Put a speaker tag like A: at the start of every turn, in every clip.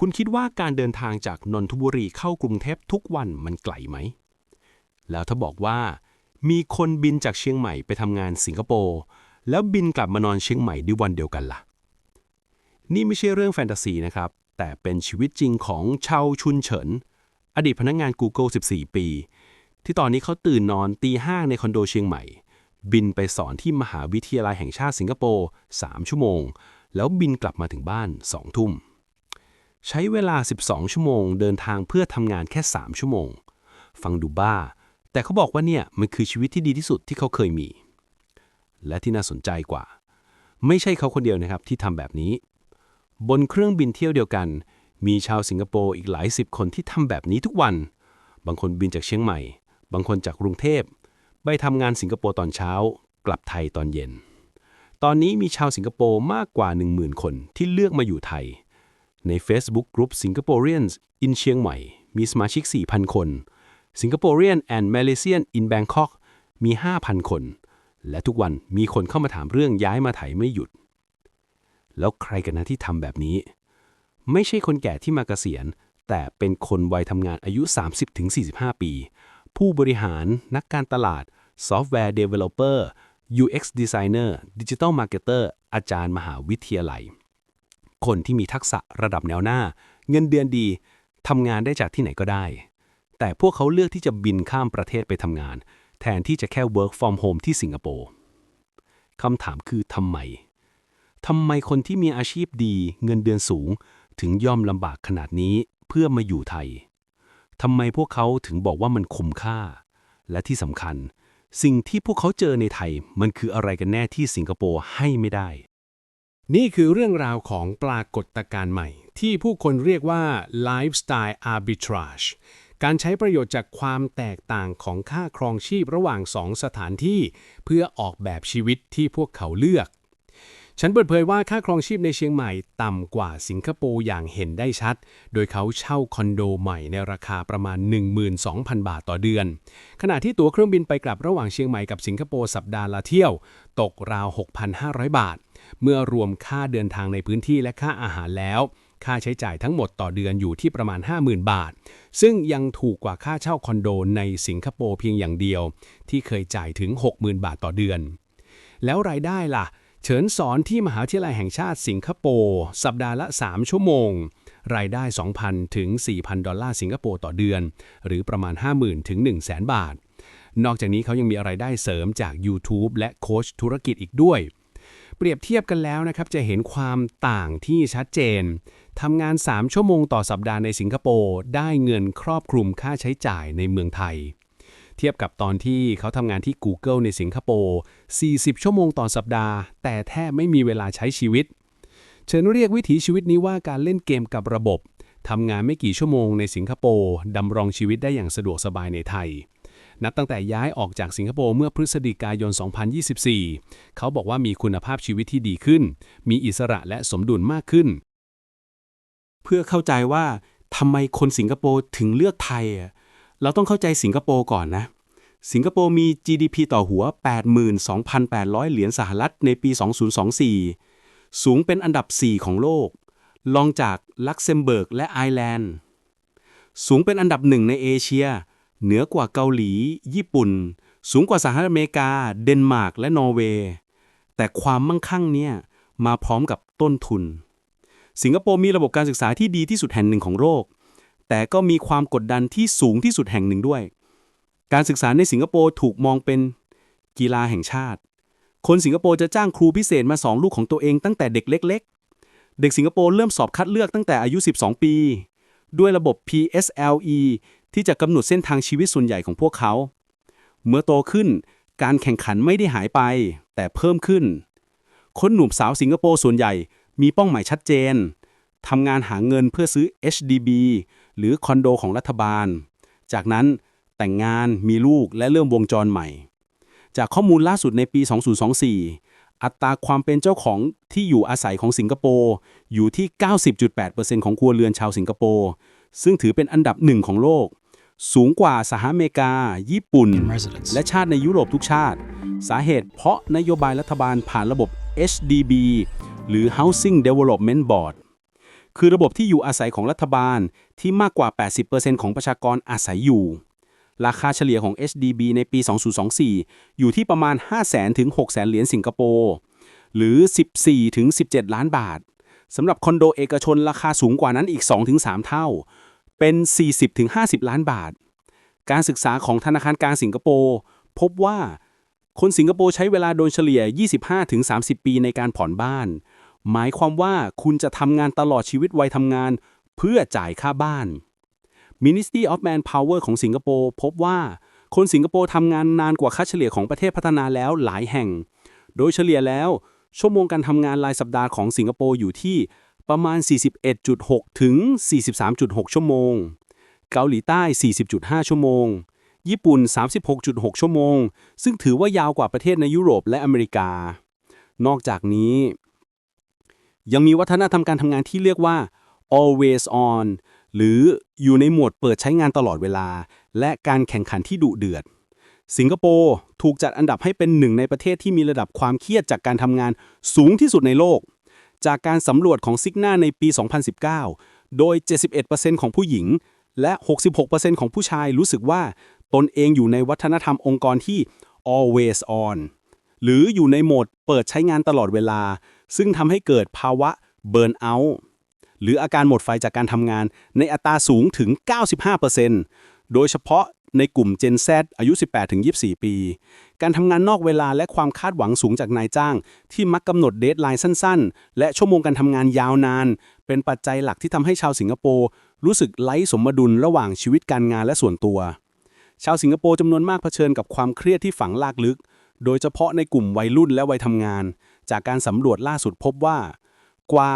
A: คุณคิดว่าการเดินทางจากนนทบุรีเข้ากรุงเทพทุกวันมันไกลไหม แล้วถ้าบอกว่า มีคนบินจากเชียงใหม่ไปทำงานสิงคโปร์แล้วบินกลับมานอนเชียงใหม่ด้วยวันเดียวกันล่ะ นี่ไม่ใช่เรื่องแฟนตาซีนะครับ แต่เป็นชีวิตจริงของชาวชุนเฉิน อดีตพนักงาน Google 14 ปี ที่ตอนนี้เขาตื่นนอนตีห้าในคอนโดเชียงใหม่ บินไปสอนที่มหาวิทยาลัยแห่งชาติสิงคโปร์3ชั่วโมง แล้วบินกลับมาถึงบ้าน2ทุ่ม ใช้เวลา 12 ชั่วโมง เดินทางเพื่อทำงานแค่ 3 ชั่วโมง ฟังดูบ้า แต่เขาบอกว่าเนี่ยมันคือชีวิตที่ดีที่สุดที่เขาเคยมี และที่น่าสนใจกว่า ไม่ใช่เขาคนเดียวนะครับที่ทำแบบนี้ บนเครื่องบินเที่ยวเดียวกัน มีชาวสิงคโปร์อีกหลายสิบคนที่ทำแบบนี้ทุกวัน บางคนบินจากเชียงใหม่ บางคนจากกรุงเทพไปทำงานสิงคโปร์ตอนเช้า กลับไทยตอนเย็น ตอนนี้มีชาวสิงคโปร์มากกว่า 10,000 คนที่เลือกมาอยู่ไทย ใน Facebook Group Singaporeans in เชียงใหม่ มีสมาชิก 4,000 คน Singaporean and Malaysian in Bangkok มี 5,000 คน และทุกวันมีคนเข้ามาถามเรื่องย้ายมาไทยไม่หยุด แล้วใครกันนะที่ทำแบบนี้ ไม่ใช่คนแก่ที่มาเกษียณ แต่เป็นคนวัยทำงานอายุ 30-45 ปี ผู้บริหาร นักการตลาด ซอฟต์แวร์เดเวลลอปเปอร์ UX Designer Digital Marketer อาจารย์มหาวิทยาลัย คนที่มีทักษะระดับแนวหน้า เงินเดือนดีทำงานได้จากที่ไหนก็ได้ แต่พวกเขาเลือกที่จะบินข้ามประเทศไปทำงาน แทนที่จะแค่ work from home ที่สิงคโปร์คำถามคือทำไมทำไมคนที่มีอาชีพดี เงินเดือนสูง ถึงยอมลำบากขนาดนี้เพื่อมาอยู่ไทยทำไมพวกเขาถึงบอกว่ามันคุ้มค่า และที่สำคัญ สิ่งที่พวกเขาเจอในไทยมันคืออะไรกันแน่ที่สิงคโปร์ให้ไม่ได้
B: นี่คือเรื่องราวของปรากฏการณ์ใหม่ ที่ผู้คนเรียกว่า lifestyle arbitrage การใช้ประโยชน์จากความแตกต่างของค่าครองชีพระหว่างสองสถานที่ เพื่อออกแบบชีวิตที่พวกเขาเลือก ฉันเปิดเผยว่าค่าครองชีพในเชียงใหม่ต่ำกว่าสิงคโปร์อย่างเห็นได้ชัด โดยเขาเช่าคอนโดใหม่ในราคาประมาณ 12,000 บาทต่อเดือน ขณะที่ตั๋วเครื่องบินไปกลับระหว่างเชียงใหม่กับสิงคโปร์สัปดาห์ละเที่ยว ตกราว 6,500 บาท เมื่อรวมค่าเดินทางในพื้นที่และค่าอาหารแล้ว ค่าใช้จ่ายทั้งหมดต่อเดือนอยู่ที่ประมาณ 50,000 บาท ซึ่งยังถูกกว่าค่าเช่าคอนโดในสิงคโปร์เพียงอย่างเดียว ที่เคยจ่ายถึง 60,000 บาทต่อเดือน แล้วรายได้ล่ะ เฉินสอนที่มหาวิทยาลัยแห่งชาติสิงคโปร์สัปดาห์ละ 3 ชั่วโมง รายได้ 2,000 ถึง 4,000 ดอลลาร์สิงคโปร์ต่อเดือน หรือประมาณ 50,000 ถึง 100,000 บาท นอกจากนี้เขายังมีรายได้เสริมจาก YouTube และโค้ชธุรกิจอีกด้วย เปรียบเทียบกันแล้วนะครับจะเห็นความต่างที่ชัดเจนทำงาน 3 ชั่วโมงต่อสัปดาห์ในสิงคโปร์ได้เงินครอบคลุมค่าใช้จ่ายในเมืองไทย เทียบกับตอนที่เขาทำงานที่ Google ในสิงคโปร์ 40 ชั่วโมงต่อสัปดาห์ แต่แทบไม่มีเวลาใช้ชีวิต เชิญเรียกวิถีชีวิตนี้ว่าการเล่นเกมกับระบบทำงานไม่กี่ชั่วโมงในสิงคโปร์ดำรงชีวิตได้อย่างสะดวกสบายในไทย นับตั้งแต่ย้ายออกจากสิงคโปร์เมื่อพฤศจิกายน 2024 เขาบอกว่ามีคุณภาพชีวิตที่ดีขึ้น มีอิสระและสมดุลมากขึ้น
A: เพื่อเข้าใจว่าทำไมคนสิงคโปร์ถึงเลือกไทยอะ เราต้องเข้าใจสิงคโปร์ก่อนนะ สิงคโปร์มี GDP ต่อหัว 82,800 เหรียญสหรัฐในปี 2024 สูงเป็นอันดับ 4 ของโลกรองจากลักเซมเบิร์กและไอร์แลนด์ สูงเป็นอันดับหนึ่งในเอเชีย เหนือกว่าเกาหลี ญี่ปุ่น สูงกว่าสหรัฐอเมริกา เดนมาร์ก และนอร์เวย์ แต่ความมั่งคั่งเนี่ยมาพร้อมกับต้นทุน สิงคโปร์มีระบบการศึกษาที่ดีที่สุดแห่งหนึ่งของโลก แต่ก็มีความกดดันที่สูงที่สุดแห่งหนึ่งด้วย การศึกษาในสิงคโปร์ถูกมองเป็นกีฬาแห่งชาติ คนสิงคโปร์จะจ้างครูพิเศษมาสอนลูกของตัวเองตั้งแต่เด็กเล็ก ๆ เด็กสิงคโปร์เริ่มสอบคัดเลือกตั้งแต่อายุ 12 ปี ด้วยระบบ PSLE ที่จะกำหนดเส้นทางชีวิตส่วนใหญ่ของพวกเขา เมื่อโตขึ้นการแข่งขันไม่ได้หายไป แต่เพิ่มขึ้น คนหนุ่มสาวสิงคโปร์ส่วนใหญ่มีเป้าหมายชัดเจนทำงานหาเงินเพื่อซื้อ HDB หรือคอนโดของรัฐบาล จากนั้นแต่งงานมีลูกและเริ่มวงจรใหม่ จากข้อมูลล่าสุดในปี 2024 อัตราความเป็นเจ้าของที่อยู่อาศัยของสิงคโปร์อยู่ที่ 90.8%ของครัวเรือนชาวสิงคโปร์ซึ่งถือเป็นอันดับหนึ่งของโลก สูงกว่าสหรัฐอเมริกา ญี่ปุ่น และชาติในยุโรปทุกชาติ สาเหตุเพราะนโยบายรัฐบาลผ่านระบบ HDB หรือ Housing Development Board คือระบบที่อยู่อาศัยของรัฐบาลที่มากกว่า 80%ของประชากรอาศัยอยู่ ราคาเฉลี่ยของ HDB ในปี 2024 อยู่ที่ประมาณ 500,000 ถึง600,000 เหรียญสิงคโปร์หรือ 14 ถึง 17 ล้านบาทสำหรับคอนโดเอกชนราคาสูงกว่านั้นอีก 2-3 เท่า เป็น 40 ถึง 50 ล้านบาท การศึกษาของธนาคารกลางสิงคโปร์พบว่าคนสิงคโปร์ใช้เวลาโดยเฉลี่ย 25-30 ปีในการผ่อนบ้าน หมายความว่าคุณจะทำงานตลอดชีวิตวัยทำงาน เพื่อจ่ายค่าบ้าน Ministry of Manpower ของสิงคโปร์พบว่า คนสิงคโปร์ทำงานนานกว่าค่าเฉลี่ยของประเทศพัฒนาแล้วหลายแห่ง โดยเฉลี่ยแล้ว ชั่วโมงการทำงานรายสัปดาห์ของสิงคโปร์อยู่ที่ประมาณ 41.6 ถึง 43.6 ชั่วโมง เกาหลีใต้ 40.5 ชั่วโมง ญี่ปุ่น 36.6 ชั่วโมง ซึ่งถือว่ายาวกว่าประเทศในยุโรปและอเมริกา นอกจากนี้ ยังมีวัฒนธรรมการทำงานที่เรียกว่า always on หรืออยู่ในโหมดเปิดใช้งานตลอดเวลา และการแข่งขันที่ดุเดือด สิงคโปร์ถูกจัดอันดับให้เป็นหนึ่งในประเทศที่มีระดับความเครียดจากการทำงานสูงที่สุดในโลก จากการสำรวจของซิกนาในปี 2019 โดย 71%ของผู้หญิง และ 66%ของผู้ชายรู้สึกว่าตนเองอยู่ในวัฒนธรรมองค์กรที่ always on หรืออยู่ในโหมดเปิดใช้งานตลอดเวลา ซึ่งทำให้เกิดภาวะ burn out หรืออาการหมดไฟจากการทำงานในอัตราสูงถึง 95%โดยเฉพาะในกลุ่ม Gen Z อายุ 18-24 ปี การทำงานนอกเวลาและความคาดหวังสูงจากนายจ้าง ที่มักกำหนดเดทไลน์สั้นๆ และชั่วโมงการทำงานยาวนาน เป็นปัจจัยหลักที่ทำให้ชาวสิงคโปร์รู้สึกไร้สมดุลระหว่างชีวิตการงานและส่วนตัว ชาวสิงคโปร์จำนวนมากเผชิญกับความเครียดที่ฝังลากลึก โดยเฉพาะในกลุ่มวัยรุ่นและวัยทำงาน จากการสำรวจล่าสุดพบว่ากว่า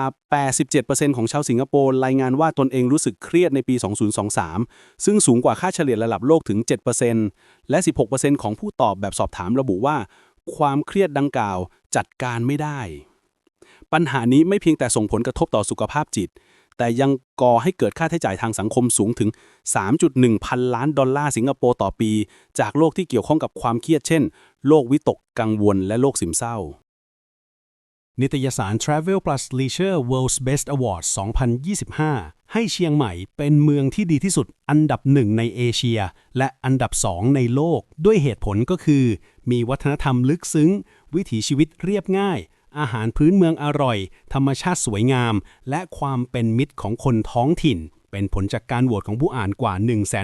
A: 87%ของชาวสิงคโปร์รายงานว่าตนเองรู้สึกเครียดในปี 2023 ซึ่งสูงกว่าค่าเฉลี่ยระดับโลกถึง 7%และ 16%ของผู้ตอบแบบสอบถามระบุว่า ความเครียดดังกล่าวจัดการไม่ได้ ปัญหานี้ไม่เพียงแต่ส่งผลกระทบต่อสุขภาพจิต แต่ยังก่อให้เกิดค่าใช้จ่ายทางสังคมสูงถึง 3.1 พันล้านดอลลาร์สิงคโปร์ต่อปี จากโรคที่เกี่ยวข้องกับความเครียดเช่น โรควิตกกังวลและโรคซึมเศร้า
B: นิตยสาร Travel Plus Leisure World's Best Awards 2025 ให้เชียงใหม่เป็นเมืองที่ดีที่สุดอันดับหนึ่งในเอเชีย และอันดับสองในโลก ด้วยเหตุผลก็คือ มีวัฒนธรรมลึกซึ้ง วิถีชีวิตเรียบง่าย อาหารพื้นเมืองอร่อย ธรรมชาติสวยงาม และความเป็นมิตรของคนท้องถิ่น เป็นผลจากการโหวตของผู้อ่านกว่า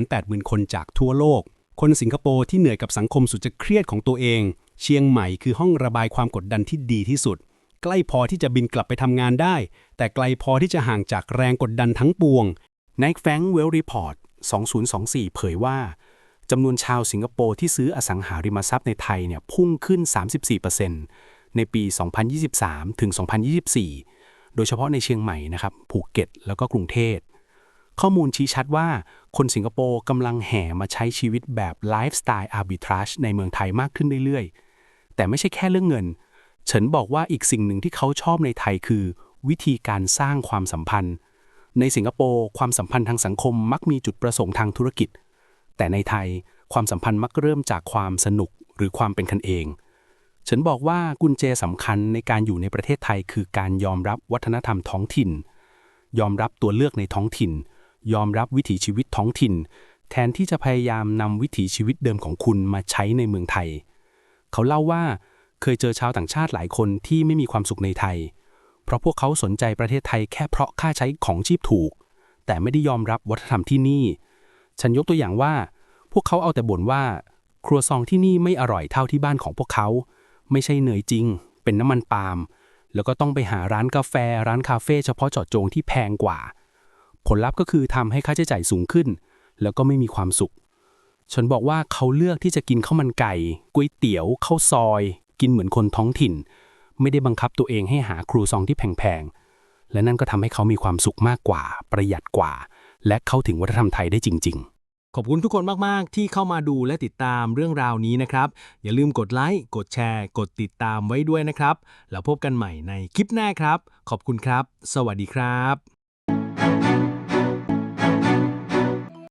B: 180,000 คนจากทั่วโลก คนสิงคโปร์ที่เหนื่อยกับสังคมสุดจะเครียดของตัวเอง เชียงใหม่คือห้องระบายความกดดันที่ดีที่สุด ใกล้พอที่จะบินกลับไปทำงานได้ แต่ไกลพอที่จะห่างจากแรงกดดันทั้งปวง
A: n i k e f a n g Well Report 2024 เผยว่าจำนวนชาวสิงคโปร์ที่ซื้ออสังหาริมทรัพย์ในไทยเนี่ยพุ่งขึ้น 34%ในปี 2023 ถึง 2024 โดยเฉพาะในเชียงใหม่นะครับภูเก็ต แล้วก็กรุงเทพข้อมูลชี้ชัดว่าคนสิงคโปร์กำลังแห่มาใช้ชีวิตแบบไลฟ์สไตล์อาร์บิทราชในเมืองไทยมากขึ้นเรื่อยๆ แต่ไม่ใช่แค่เรื่องเงิน เฉินบอกว่าอีกสิ่งหนึ่งที่เขาชอบในไทยคือ วิธีการสร้างความสัมพันธ์ ในสิงคโปร์ความสัมพันธ์ทางสังคมมักมีจุดประสงค์ทางธุรกิจ แต่ในไทยความสัมพันธ์มักเริ่มจากความสนุกหรือความเป็นกันเอง ฉันบอกว่ากุญแจสำคัญในการอยู่ในประเทศไทยคือการยอมรับวัฒนธรรมท้องถิ่น ยอมรับตัวเลือกในท้องถิ่น ยอมรับวิถีชีวิตท้องถิ่น แทนที่จะพยายามนำวิถีชีวิตเดิมของคุณมาใช้ในเมืองไทย เขาเล่าว่า เคยเจอชาวต่างชาติหลายคนที่ไม่มีความสุขในไทย เพราะพวกเขาสนใจประเทศไทยแค่เพราะค่าใช้ของชีพถูก แต่ไม่ได้ยอมรับวัฒนธรรมที่นี่ ฉันยกตัวอย่างว่า พวกเขาเอาแต่บ่นว่า ครัวซองที่นี่ไม่อร่อยเท่าที่บ้านของพวกเขา ไม่ใช่เนยจริง เป็นน้ำมันปาล์มแล้วก็ต้องไปหาร้านกาแฟร้านคาเฟ่เฉพาะเจาะจงที่แพงกว่า ผลลัพธ์ก็คือทำให้ค่าใช้จ่ายสูงขึ้น แล้วก็ไม่มีความสุข ฉันบอกว่าเขาเลือกที่จะกินข้าวมันไก่ก๋วยเตี๋ยวข้าวซอย กินเหมือนคนท้องถิ่น ไม่ได้บังคับตัวเองให้หาครูซองที่แพงๆ และนั่นก็ทำให้เขามีความสุขมากกว่า ประหยัดกว่า และเข้าถึงวัฒนธรรมไทยได้จริง ๆ
B: ขอบคุณทุกคนมาก ๆ ที่เข้ามาดูและติดตามเรื่องราวนี้นะครับ อย่าลืมกดไลค์ กดแชร์ กดติดตามไว้ด้วยนะครับ แล้วพบกันใหม่ในคลิปหน้าครับ ขอบคุณครับ สวัสดีครับ